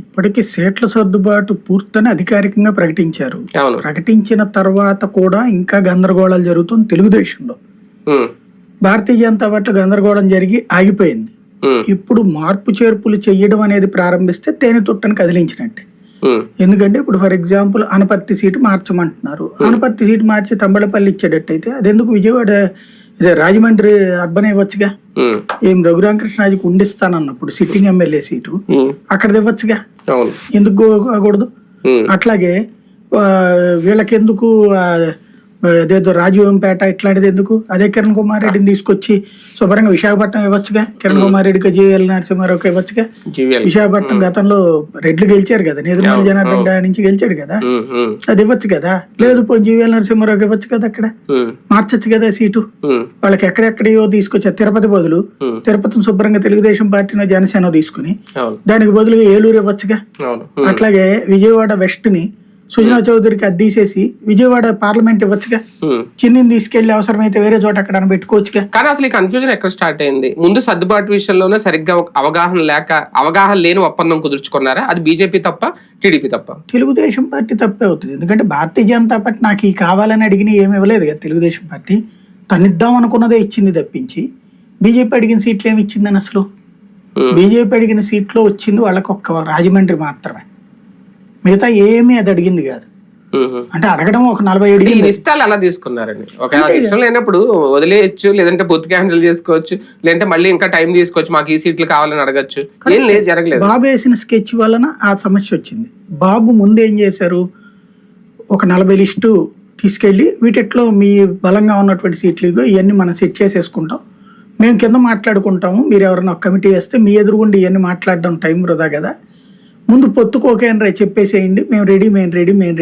ఇప్పటికి సీట్ల సర్దుబాటు పూర్తని అధికారికంగా ప్రకటించారు. ప్రకటించిన తర్వాత కూడా ఇంకా గందరగోళాలు జరుగుతుంది తెలుగుదేశంలో. భారతీయ జనతా పార్టీలో గందరగోళం జరిగి ఆగిపోయింది. ఇప్పుడు మార్పు చేర్పులు చేయడం అనేది ప్రారంభిస్తే తేనె తుట్టని కదిలించినట్టే. ఎందుకంటే ఇప్పుడు ఫర్ ఎగ్జాంపుల్ అనపర్తి సీటు మార్చమంటున్నారు. అనపర్తి సీటు మార్చి తంబళపల్లి ఇచ్చేటట్టయితే అదెందుకు విజయవాడ ఇదే రాజమండ్రి అర్బన్ ఇవ్వచ్చుగా? ఏం రఘురామకృష్ణాజీకి ఉండిస్తానన్నప్పుడు సిట్టింగ్ ఎమ్మెల్యే సీటు అక్కడ ఇవ్వచ్చుగా? ఎందుకు కాకూడదు ఉమ్, అట్లాగే వీళ్ళకెందుకు అదేదో రాజీవంపేట ఇట్లాంటిది ఎందుకు? అదే కిరణ్ కుమార్ రెడ్డిని తీసుకొచ్చి శుభ్రంగా విశాఖపట్నం ఇవ్వచ్చుగా? కిరణ్ కుమార్ రెడ్డికి జీఎల్ నరసింహారావుకి ఇవ్వచ్చుగా? జీవీఎల్. విశాఖపట్నం గతంలో రెడ్లు గెలిచారు కదా నేదురుమల జనార్దన్ రెడ్డి నుంచి గెలిచాడు కదా? అది ఇవ్వచ్చు కదా? లేదు పోయి జీవీఎల్ నరసింహారావుకి ఇవ్వచ్చు కదా అక్కడ? మార్చచ్చు కదా సీటు? వాళ్ళకి ఎక్కడెక్కడయో తీసుకొచ్చారు. తిరుపతి బదులు. తిరుపతిని శుభ్రంగా తెలుగుదేశం పార్టీనో జనసేన తీసుకుని దానికి బదులుగా ఏలూరు ఇవ్వచ్చుగా? అట్లాగే విజయవాడ వెస్ట్ని సుజనా చౌదరికి అద్దీసేసి విజయవాడ పార్లమెంట్ ఇవ్వచ్చుగా. చిన్నిని తీసుకెళ్ళి అవసరమైతే వేరే చోట అక్కడ పెట్టుకోవచ్చుగా. కానీ అసలు ఈ కన్ఫ్యూజన్ ఎక్కడ స్టార్ట్ అయింది? ముందు సర్దుబాటు విషయంలోనే సరిగ్గా అవగాహన లేక అవగాహన లేని ఒప్పందం కుదుర్చుకున్నారా? అది బీజేపీ తప్ప టీడీపీ తప్ప? తెలుగుదేశం పార్టీ తప్పే అవుతుంది. ఎందుకంటే భారతీయ జనతా పార్టీ నాకు ఈ కావాలని అడిగిన ఏమి ఇవ్వలేదు కదా తెలుగుదేశం పార్టీ. తనిద్దాం అనుకున్నదే ఇచ్చింది తప్పించి బీజేపీ అడిగిన సీట్లు ఏమి ఇచ్చిందని అసలు. బీజేపీ అడిగిన సీట్లో వచ్చింది వాళ్ళకి ఒక్క రాజమండ్రి మాత్రమే. మిగతా ఏమీ అది అడిగింది కాదు. అంటే అడగడం ఒక నలభై అడిగింది. నిస్తాలు ఎలా తీసుకున్నారండి. ఒకవేళ ఇష్టం లేనప్పుడు వదిలేయచ్చు లేదంటే బొత్తు క్యాన్సిల్ చేసుకోవచ్చు లేదంటే మళ్ళీ ఇంకా టైం తీసుకోవచ్చు మాకు ఈ సీట్లు కావాలని అడగచ్చు. ఏం లేదు జరగలేదు. బాబు వేసిన స్కెచ్ వలన ఆ సమస్య వచ్చింది. బాబు ముందు ఏం చేశారు? ఒక నలభై లిస్టు తీసుకెళ్ళి వీటిట్లో మీ బలంగా ఉన్నటువంటి సీట్లు ఇవన్నీ మనం సెట్ చేసేసుకుంటాం. మేము కింద మాట్లాడుకుంటాము. మీరు ఎవరైనా ఒక కమిటీ వేస్తే మీ ఎదురుగుండి ఇవన్నీ మాట్లాడడం టైం వృధా కదా. ముందు పొత్తుకోకేనరా చెప్పేసేయండి. మేము రెడీ మేము రెడీ మేము